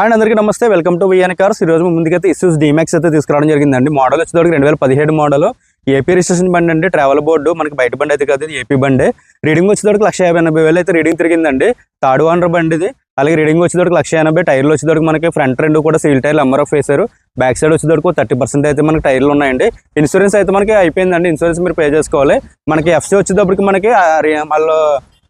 And అందరికీ నమస్తే. Welcome to VN cars ఈ రోజు ముందుకైతే ఇష్యూస్ డిమాక్స్ అయితే తీసుకురావడం జరిగిందండి. మోడల్ వచ్చేటప్పటికి రెండు వేల పదిహేడు మోడల్ ఏపీ రిజిస్ట్రేషన్ బండి అండి ట్రావెల్ బోర్డు మనకి బయట బండి అయితే కాదు ఏపీ బండి. రీడింగ్ వచ్చేటోడికి లక్ష యాభై ఎనభై వేలు అయితే రీడింగ్ తిరిగిందండి. థర్డ్ ఓనర్ బండి ఇది. అలాగే రీడింగ్ వచ్చేటప్పటికి లక్ష ఎనభై టైర్లు వచ్చేటప్పటికి మనకి ఫ్రంట్ రెండు కూడా సీల్ టైర్లు ఎంఆర్ ఆఫ్ వేశారు బ్యాక్ సైడ్ వచ్చేటప్పటికి థర్టీ పర్సెంట్ అయితే మనకి టైర్లు ఉన్నాయండి. ఇన్సూరెన్స్ అయితే మనకి అయిపోయిందండి. ఇన్సూరెన్స్ మీరు పే చేసుకోవాలి. మనకి ఎఫ్సీ వచ్చేటప్పటికి మనకి మళ్ళీ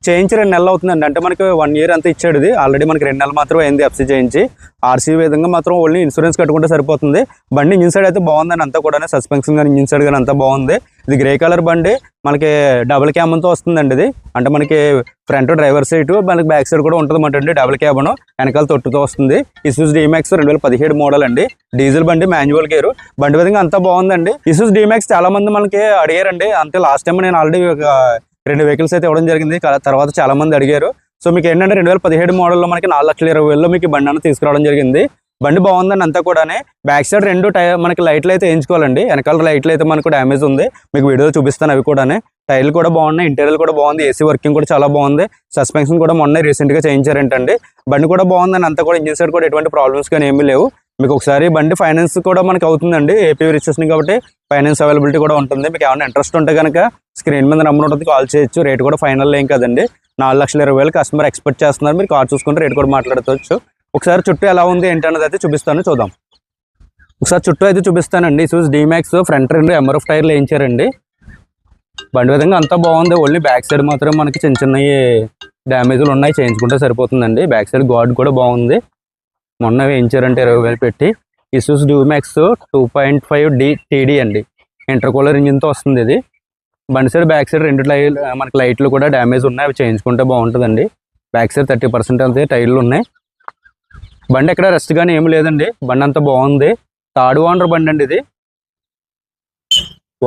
చేయించి రెండు నెలలు అవుతుందండి. అంటే మనకి వన్ ఇయర్ అంతా ఇచ్చాడు ఇది ఆల్రెడీ మనకి రెండు నెలలు మాత్రం అయింది ఎఫ్సీ చేయించి. ఆర్సీ విధంగా మాత్రం ఓన్లీ ఇన్సూరెన్స్ కట్టుకుంటే సరిపోతుంది. బండి ఇంజిన్ సైడ్ అయితే బాగుందని అంతా కూడా సస్పెన్షన్ కానీ ఇంజిన్ సైడ్ కానీ అంతా బాగుంది. ఇది గ్రే కలర్ బండి. మనకి డబుల్ క్యాబన్తో వస్తుందండి ఇది. అంటే మనకి ఫ్రంట్ డ్రైవర్ సైడ్ మనకి బ్యాక్ సైడ్ కూడా ఉంటుంది డబుల్ క్యాబన్ వెనకాల తొట్టుతో వస్తుంది. ఇసూస్ డిమాక్స్ రెండు వేల పదిహేడు మోడల్ అండి. డీజిల్ బండి మాన్యువల్ గేరు బండి విధంగా అంతా బాగుందండి. ఇసూస్ డిమాక్స్ చాలా మంది మనకి అడిగారండి. అంతే లాస్ట్ టైం నేను ఆల్రెడీ రెండు వెహికల్స్ అయితే ఇవ్వడం జరిగింది. తర్వాత చాలా మంది అడిగారు. సో మీకు ఏంటంటే రెండు వేల పదిహేడు మోడల్లో మనకి నాలుగు లక్షల ఇరవై వేలలో మీకు బండి అన్న తీసుకురావడం జరిగింది. బండి బాగుందండి అంతా కూడానే. బ్యాక్ సైడ్ రెండు టైర్ మనకి లైట్లు అయితే వేయించుకోవాలండి. వెనకాల లైట్లు అయితే మనకు డ్యామేజ్ ఉంది. మీకు వీడియో చూపిస్తాను అవి కూడానే. టైర్లు కూడా బాగున్నాయి. ఇంటీరియర్ కూడా బాగుంది. ఏసీ వర్కింగ్ కూడా చాలా బాగుంది. సస్పెన్షన్ కూడా మొన్న రీసెంట్గా చేయించారంటండి. బండి కూడా బాగుందని అంతా కూడా ఇంజిన్ సైడ్ కూడా ఎటువంటి ప్రాబ్లమ్స్ కానీ ఏమీ లేవు. మీకు ఒకసారి బండి ఫైనాన్స్ కూడా మనకి అవుతుందండి. ఏపీ రిజిస్ట్రేషన్ కాబట్టి ఫైనాన్స్ అవైలబిలిటీ కూడా ఉంటుంది. మీకు ఏమైనా ఇంట్రెస్ట్ ఉంటే కనుక స్క్రీన్ మీద నెంబర్ ఉంటుంది కాల్ చేయొచ్చు. రేట్ కూడా ఫైనల్ ఏం కదండి. నాలుగు లక్షల ఇరవై వేలు కస్టమర్ ఎక్స్పెక్ట్ చేస్తున్నారు. మీరు కార్ చూసుకుంటే రేట్ కూడా మాట్లాడవచ్చు ఒకసారి చుట్టూ ఎలా ఉంది ఏంటన్నది అయితే చూపిస్తాను చూద్దాం. ఒకసారి చుట్టూ అయితే చూపిస్తానండి. చూసి డిమాక్స్ ఫ్రంట్ రెండు ఎంఆర్ఎఫ్ టైర్లు వేయించారండి. బండి విధంగా అంతా బాగుంది. ఓన్లీ బ్యాక్ సైడ్ మాత్రం మనకి చిన్న చిన్నవి డ్యామేజ్లు ఉన్నాయి. చేయించుకుంటే సరిపోతుందండి. బ్యాక్ సైడ్ గాడ్ కూడా బాగుంది. మొన్న వేయించారంటే ఇరవై వేలు పెట్టి Isuzu Dmax two point five D TD అండి. ఇంటర్కూలర్ ఇంజిన్తో వస్తుంది ఇది. బండి సైడ్ బ్యాక్ సైడ్ రెండు లై మనకి లైట్లు కూడా డ్యామేజ్ ఉన్నాయి. అవి చేయించుకుంటే బాగుంటుందండి. బ్యాక్ సైడ్ థర్టీ పర్సెంట్ అంతే టైర్లు ఉన్నాయి. బండి ఎక్కడ రెస్ట్ కానీ ఏమి లేదండి. బండి అంతా బాగుంది. థర్డ్ ఓనర్ బండి అండి ఇది.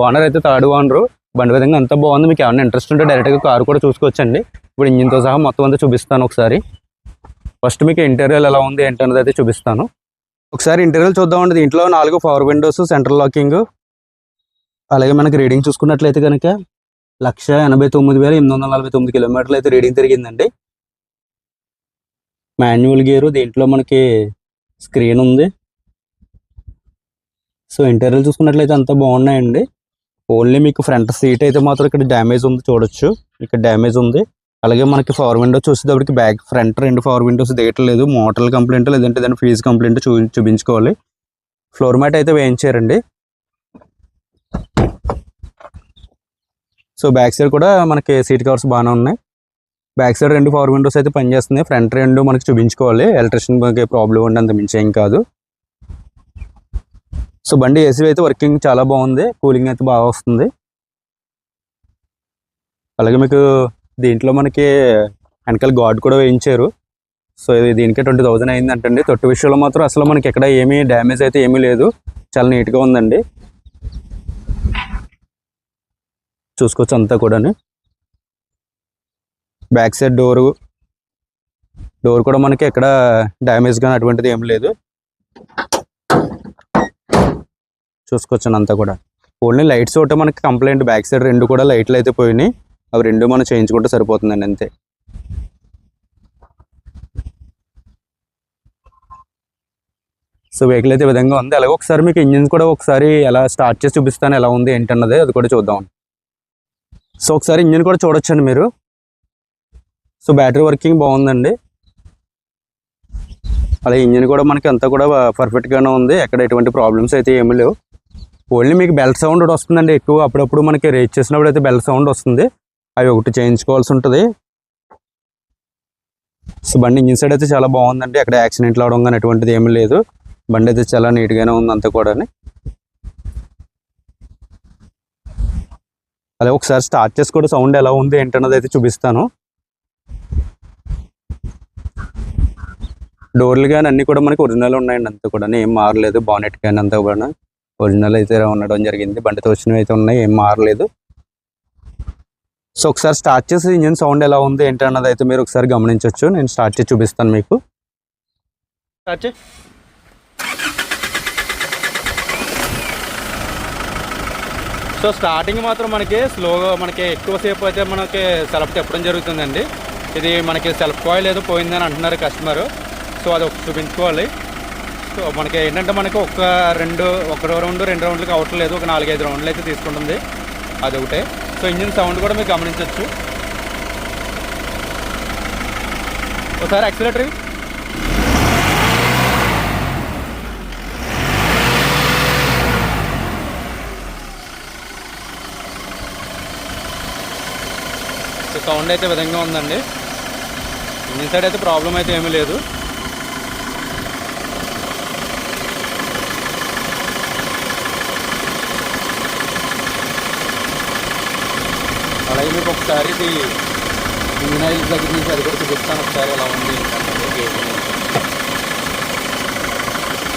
ఓనర్ అయితే థర్డ్ ఓనర్. బండి విధంగా అంతా బాగుంది. మీకు ఏమైనా ఇంట్రెస్ట్ ఉంటే డైరెక్ట్గా కారు కూడా చూసుకోవచ్చండి. ఇప్పుడు ఇంజిన్తో సహా మొత్తం అంతా చూపిస్తాను ఒకసారి. ఫస్ట్ మీకు ఇంటీరియల్ ఎలా ఉంది ఏంటన్నది అయితే చూపిస్తాను. ఒకసారి ఇంటీరియర్ చూద్దామండి. దీంట్లో నాలుగు పవర్ విండోస్ సెంట్రల్ లాకింగ్ అలాగే మనకి రీడింగ్ చూసుకున్నట్లయితే కనుక లక్ష ఎనభై తొమ్మిది వేల ఎనిమిది వందల నలభై తొమ్మిది కిలోమీటర్లు అయితే రీడింగ్ తిరిగిందండి. మాన్యువల్ గేరు దీంట్లో మనకి స్క్రీన్ ఉంది. సో ఇంటీరియల్ చూసుకున్నట్లయితే అంతా బాగున్నాయండి. ఓన్లీ మీకు ఫ్రంట్ సీట్ అయితే మాత్రం ఇక్కడ డ్యామేజ్ ఉంది చూడొచ్చు. ఇక్కడ డ్యామేజ్ ఉంది. అలాగే మనకి పవర్ విండో చూసేటప్పటికి బ్యాక్ ఫ్రంట్ రెండు పవర్ విండోస్ దిగట్లేదు. మోటార్ కంప్లైంట్ లేదంటే దాని ఫీజు కంప్లైంట్ చూ చూపించుకోవాలి. ఫ్లోర్ మ్యాట్ అయితే వేయించారండి. సో బ్యాక్ సైడ్ కూడా మనకి సీట్ కవర్స్ బాగానే ఉన్నాయి. బ్యాక్ సైడ్ రెండు పవర్ విండోస్ అయితే పనిచేస్తున్నాయి. ఫ్రంట్ రెండు మనకి చూపించుకోవాలి. ఎలక్ట్రిషియన్ ప్రాబ్లం ఉండి అంత మించి ఏం కాదు. సో బండి ఏసీ అయితే వర్కింగ్ చాలా బాగుంది. కూలింగ్ అయితే బాగా వస్తుంది. అలాగే మీకు దీంట్లో మనకి వెనకాల గాడ్ కూడా వేయించారు. సో ఇది దీనికి ట్వంటీ థౌసండ్ అయింది అంటండి తొట్టు విషయంలో మాత్రం అసలు మనకి ఎక్కడ ఏమీ డ్యామేజ్ అయితే ఏమీ లేదు. చాలా నీట్గా ఉందండి. చూసుకోవచ్చు అంతా కూడాను. బ్యాక్ సైడ్ డోరు డోర్ కూడా మనకి ఎక్కడ డ్యామేజ్ కానీ అటువంటిది ఏం లేదు. చూసుకోవచ్చు అంతా కూడా. ఓన్లీ లైట్స్ ఒకటి మనకి కంప్లైంట్. బ్యాక్ సైడ్ రెండు కూడా లైట్లు అయితే పోయినాయి. అవి రెండు మనం చేయించుకుంటే సరిపోతుందండి అంతే. సో వెహికల్ అయితే ఈ విధంగా ఉంది. అలాగే ఒకసారి మీకు ఇంజిన్ కూడా ఒకసారి ఎలా స్టార్ట్ చేసి చూపిస్తాను ఎలా ఉంది ఏంటన్నది అది కూడా చూద్దాం. సో ఒకసారి ఇంజిన్ కూడా చూడొచ్చండి మీరు. సో బ్యాటరీ వర్కింగ్ బాగుందండి. అలాగే ఇంజిన్ కూడా మనకి అంతా కూడా పర్ఫెక్ట్గానే ఉంది. ఎక్కడ ఎటువంటి ప్రాబ్లమ్స్ అయితే ఏమీ లేవు. ఓన్లీ మీకు బెల్ట్ సౌండ్ ఒకటి వస్తుందండి. ఎక్కువ అప్పుడప్పుడు మనకి రేట్ చేసినప్పుడు అయితే బెల్ట్ సౌండ్ వస్తుంది. అవి ఒకటి చేయించుకోవాల్సి ఉంటుంది. సో బండి ఇంజిన్ సైడ్ అయితే చాలా బాగుందండి. అక్కడ యాక్సిడెంట్లు అవడం కానీ ఎటువంటిది ఏమీ లేదు. బండి అయితే చాలా నీట్గానే ఉంది అంతా కూడా అలాగే ఒకసారి స్టార్ట్ చేసి కూడా సౌండ్ ఎలా ఉంది ఏంటన్నది అయితే చూపిస్తాను. డోర్లు కానీ అన్ని కూడా మనకి ఒరిజినల్ ఉన్నాయండి అంతా కూడా ఏం మారలేదు. బానెట్ కానీ అంతా కూడా ఒరిజినల్ అయితే ఉండడం జరిగింది. బండితో వచ్చినవి అయితే ఉన్నాయి. ఏం మారలేదు. సో ఒకసారి స్టార్ట్ చేసి ఇంజిన్ సౌండ్ ఎలా ఉంది ఏంటి అన్నది అయితే మీరు ఒకసారి గమనించవచ్చు నేను స్టార్ట్ చేసి చూపిస్తాను మీకు. స్టార్ట్ చే సో స్టార్టింగ్ మాత్రం మనకి స్లోగా మనకి ఎక్కువసేపు అయితే మనకి సెలెక్ట్ చెప్పడం జరుగుతుందండి. ఇది మనకి సెల్ఫ్ కాయిల్ ఏదో పోయిందని అంటున్నారు కస్టమర్ సో అది ఒక చూపించుకోవాలి. సో మనకి ఏంటంటే మనకి ఒక రెండు ఒక రౌండ్ రెండు రౌండ్లకి అవట్లేదు ఒక నాలుగైదు రౌండ్లు అయితే తీసుకుంటుంది. అది ఒకటే సో ఇంజిన్ సౌండ్ కూడా మీరు గమనించవచ్చు. ఒకసారి యాక్సిలేటర్ సౌండ్ అయితే విధంగా ఉందండి. ఇంజిన్ సైడ్ అయితే ప్రాబ్లం అయితే ఏమీ లేదు. అలాగే మీకు ఒకసారి ఇది ఇంజిన్ ఆయిల్ దగ్గర నుంచి అది కూడా చూపిస్తాను. ఒకసారి ఎలా ఉంది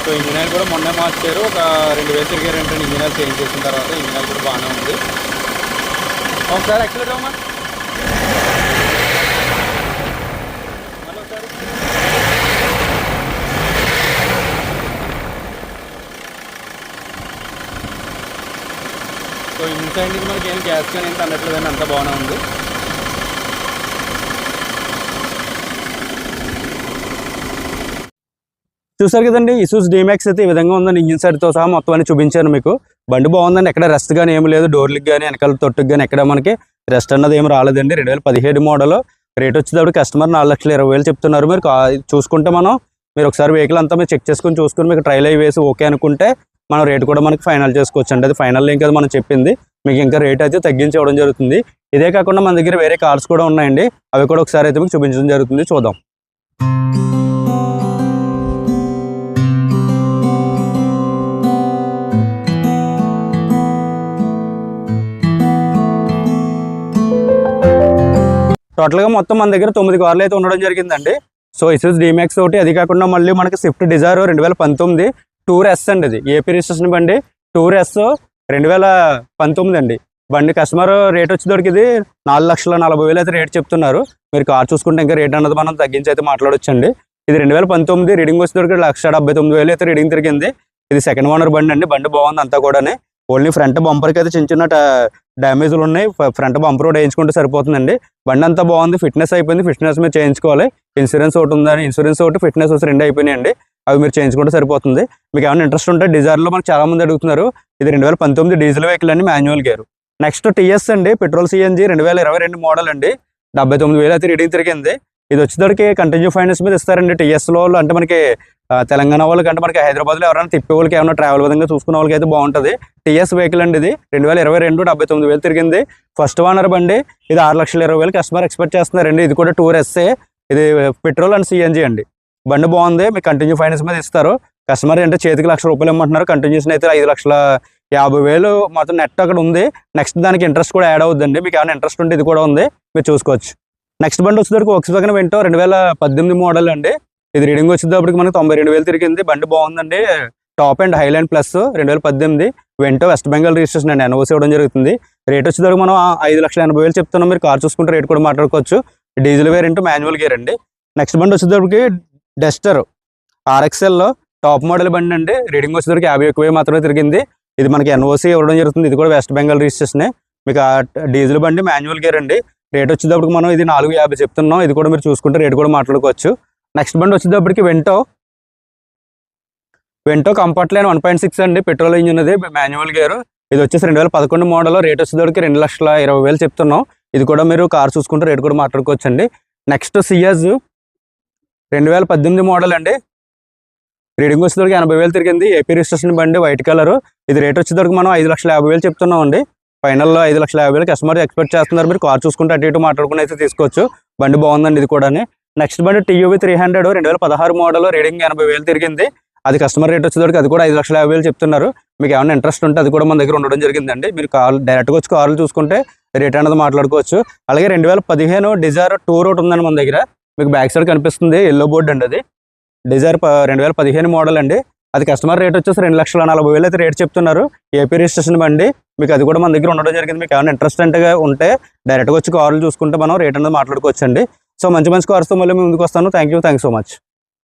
సో ఇంజిన్ ఆయిల్ కూడా మొన్నే మార్చారు. ఒక రెండు వేలు తిరిగారంటే ఇంజిన్ ఆయిల్ చేంజ్ చేసిన తర్వాత ఇంజిన్ ఆయిల్ కూడా బాగానే ఉంది. ఒకసారి యాక్సిలేటర్ అమ్మా మళ్ళీ ఒకసారి సో ఇన్సైడ్ నుంచి మనకి ఏం గ్యాస్ కానీ ఏం తన్నట్లేదని అంత బాగానే ఉంది. చూసారు కదండి ఇసూస్ డిమాక్స్ అయితే ఈ విధంగా ఉందండి ఇంజిన్ సైడ్తో సహా మొత్తం అన్ని చూపించాను మీకు. బండి బాగుందండి ఎక్కడ రెస్ట్ కానీ ఏమి లేదు డోర్లకు కానీ వెనకాల తొట్టుకు కానీ ఎక్కడ మనకి రెస్ట్ అన్నది ఏమి రాలేదండి. రెండు వేల పదిహేడు మోడల్ రేట్ వచ్చేటప్పుడు కస్టమర్ నాలుగు లక్షల ఇరవై వేలు చెప్తున్నారు. మీరు చూసుకుంటే మనం మీరు ఒకసారి వెహికల్ అంతా మీరు చెక్ చేసుకొని చూసుకుని మీకు ట్రైల్ అయి వేసి ఓకే అనుకుంటే మనం రేట్ కూడా మనకి ఫైనల్ చేసుకోవచ్చు. అండి అది ఫైనల్ ఇంకా మనం చెప్పింది. మీకు ఇంకా రేట్ అయితే తగ్గించి ఇవ్వడం జరుగుతుంది. ఇదే కాకుండా మన దగ్గర వేరే కార్స్ కూడా ఉన్నాయండి. అవి కూడా ఒకసారి అయితే మీకు చూపించడం జరుగుతుంది. చూద్దాం. టోటల్గా మొత్తం మన దగ్గర తొమ్మిది కార్లు అయితే ఉండడం జరిగిందండి. సో ఇసూస్ డిమాక్స్ ఒకటి అది కాకుండా మళ్ళీ మనకి స్విఫ్ట్ డిజైర్ రెండు వేల పంతొమ్మిది టూర్ ఎస్ అండి ఇది. ఏపీ రిజిస్ట్రేషన్ బండి టూర్ ఎస్ రెండు వేల పంతొమ్మిది అండి. బండి కస్టమర్ రేట్ వచ్చేటోడికి ఇది నాలుగు లక్షల నలభై వేలు అయితే రేట్ చెప్తున్నారు. మీరు కార్ చూసుకుంటే ఇంకా రేట్ అన్నది మనం తగ్గించి అయితే మాట్లాడొచ్చండి. ఇది రెండు వేల పంతొమ్మిది రీడింగ్ వచ్చేటోడికి లక్ష డెబ్బై తొమ్మిది వేలు అయితే రీడింగ్ తిరిగింది. ఇది సెకండ్ ఓనర్ బండి అండి. బండి బాగుంది అంతా కూడా ఓన్లీ ఫ్రంట్ బంపర్కి అయితే చిన్న చిన్న డ్యామేజ్లు ఉన్నాయి. ఫ్రంట్ బంపర్ కూడా వేయించుకుంటే సరిపోతుందండి. బండి అంతా బాగుంది. ఫిట్నెస్ అయిపోయింది. ఫిట్నెస్ మీద చేయించుకోవాలి. ఇన్సూరెన్స్ ఒకటి ఉందని ఇన్సూరెన్స్ ఒకటి ఫిట్నెస్ ఒకటి రెండు అయిపోయినాయండి. అవి మీరు చేయించుకుంటే సరిపోతుంది. మీకు ఏమైనా ఇంట్రెస్ట్ ఉంటే డిజైర్లో మనకు చాలామంది అడుగుతున్నారు ఇది రెండు వేల పంతొమ్మిది డీజిల్ వెహికల్ అండి మాన్యువల్ గేరు. నెక్స్ట్ టీఎస్ అండి పెట్రోల్ సిఎన్జి రెండు వేల ఇరవై రెండు మోడల్ అండి డెబ్బై తొమ్మిది వేలు అయితే రీడింగ్ తిరిగింది. ఇది వచ్చేసరికి కంటిన్యూ ఫైనాన్స్ మీద ఇస్తారండి టీఎస్లో అంటే మనకి తెలంగాణ వాళ్ళకి అంటే మనకి హైదరాబాద్లో ఎవరైనా తిప్పే వాళ్ళకి ఏమైనా ట్రావెల్ విధంగా చూసుకునే వాళ్ళకి అయితే బాగుంటుంది. టీఎస్ వెహికల్ అండి ఇది రెండు వేల ఇరవై రెండు డెబ్బై తొమ్మిది వేలు తిరిగింది. ఫస్ట్ ఓనర్ బండి ఇది ఆరు లక్షల ఇరవై వేలు కస్టమర్ ఎక్స్పెక్ట్ చేస్తున్నారండి ఇది కూడా టూర్ ఎస్ఏ ఇది పెట్రోల్ అండ్ సిఎన్జి అండి. బండి బాగుంది మీకు కంటిన్యూ ఫైనాన్స్ మీద ఇస్తారు. కస్టమర్ అంటే చేతికి లక్ష రూపాయలు ఇమ్మంటున్నారు కంటిన్యూషన్ అయితే ఐదు లక్షల యాభై వేలు మొత్తం నెట్ అక్కడ ఉంది. నెక్స్ట్ దానికి ఇంట్రెస్ట్ కూడా యాడ్ అవుతుందండి మీకు ఏమైనా ఇంట్రెస్ట్ ఉంటే ఇది కూడా ఉంది మీరు చూసుకోవచ్చు. నెక్స్ట్ బండి వచ్చేసరికి ఒక పక్కన వింటో రెండు వేల పద్దెనిమిది మోడల్ అండి. ఇది రీడింగ్ వచ్చేటప్పటికి మనకు తొంభై రెండు వేలు తిరిగింది. బండి బాగుందండి. టాప్ అండ్ హైలైన్ ప్లస్ రెండు వేల పద్దెనిమిది. వెంటో వెస్ట్ బెంగాల్ రిజిస్ట్రేషన్ అండి. ఎన్ఓసి ఇవ్వడం జరుగుతుంది. రేట్ వచ్చేసరికి మనం ఐదు లక్షల ఎనభై వేలు చెప్తున్నాం. మీరు కార్ చూసుకుంటే రేట్ కూడా మాట్లాడుకోవచ్చు. డీజిల్ వేరియంట్ మాన్యువల్ గేర్ అండి. నెక్స్ట్ బండి వచ్చేటప్పటికి డస్టర్ ఆర్ఎక్స్ఎల్లో టాప్ మోడల్ బండి అండి. రీడింగ్ వచ్చేసరికి యాభై ఎక్కువ మాత్రమే తిరిగింది. ఇది మనకి ఎన్ఓసి ఇవ్వడం జరుగుతుంది. ఇది కూడా వెస్ట్ బెంగాల్ రిజిస్ట్రేషన్. మీకు డీజిల్ బండి మాన్యువల్ గేర్ అండి. రేట్ వచ్చేటప్పటికి మనం ఇది నాలుగు యాభై చెప్తున్నాం. ఇది కూడా మీరు చూసుకుంటే రేట్ కూడా మాట్లాడుకోవచ్చు. నెక్స్ట్ బండి వచ్చేటప్పటికి Vento. Vento comfort line one point six అండి. పెట్రోల్ ఇంజిన్ అది మాన్యువల్ గేర్. ఇది వచ్చేసి రెండు వేల పదకొండు మోడల్. రేట్ వచ్చేటప్పటికి రెండు లక్షల ఇరవై వేలు చెప్తున్నాం. ఇది కూడా మీరు కార్ చూసుకుంటే రేట్ కూడా మాట్లాడుకోవచ్చు అండి నెక్స్ట్ సిఎస్ రెండు వేల పద్దెనిమిది మోడల్ అండి. రీడింగ్ వచ్చేటప్పటికి ఎనభై వేలు తిరిగింది. ఏపీ రిజిస్ట్రేషన్ బండి వైట్ కలర్ ఇది రేట్ వచ్చేటప్పటికి మనం ఐదు లక్షల యాభై వేలు చెప్తున్నాం అండి ఫైనల్లో ఐదు లక్షల యాభై వేలు కస్టమర్ ఎక్స్పెక్ట్ చేస్తున్నారు. మీరు కార్ చూసుకుంటే అటు ఇటు మాట్లాడుకుని అయితే తీసుకోవచ్చు. బండి బాగుందండి ఇది కూడా నెక్స్ట్ బండి టీయూవీ త్రీ హండ్రెడ్ రెండు వేల పదహారు మోడల్ రీడింగ్ ఎనభై వేలు తిరిగింది. అది కస్టమర్ రేట్ వచ్చేసరికి అది కూడా ఐదు లక్షల యాభై వేలు చెప్తున్నారు. మీకు ఏమైనా ఇంట్రెస్ట్ ఉంటే అది కూడా మన దగ్గర ఉండడం జరిగిందండి. మీరు కాల్ డైరెక్ట్గా వచ్చి కార్లు చూసుకుంటే రేట్ అనేది మాట్లాడుకోవచ్చు. అలాగే రెండు వేల పదిహేను డిజైర్ టూర్ ఒకటి ఉందండి మన దగ్గర. మీకు బ్యాక్ సైడ్ కనిపిస్తుంది. ఎల్లో బోర్డు అండి అది. డిజైర్ రెండు వేల పదిహేను మోడల్ అండి. అది కస్టమర్ రేట్ వచ్చేసి రెండు లక్షల నలభై వేలు అయితే రేట్ చెప్తున్నారు. ఏపీ రిజిస్ట్రేషన్ బండి. మీకు అది కూడా మన దగ్గర ఉండడం జరిగింది. మీకు ఏమైనా ఇంట్రెస్టెంట్గా ఉంటే డైరెక్ట్గా వచ్చి కార్లు చూసుకుంటే మనం రేట్ అనేది మాట్లాడుకోవచ్చండి. సో మంచి మంచి కార్స్తో మళ్ళీ ముందుకు వస్తాను. Thank you thank so much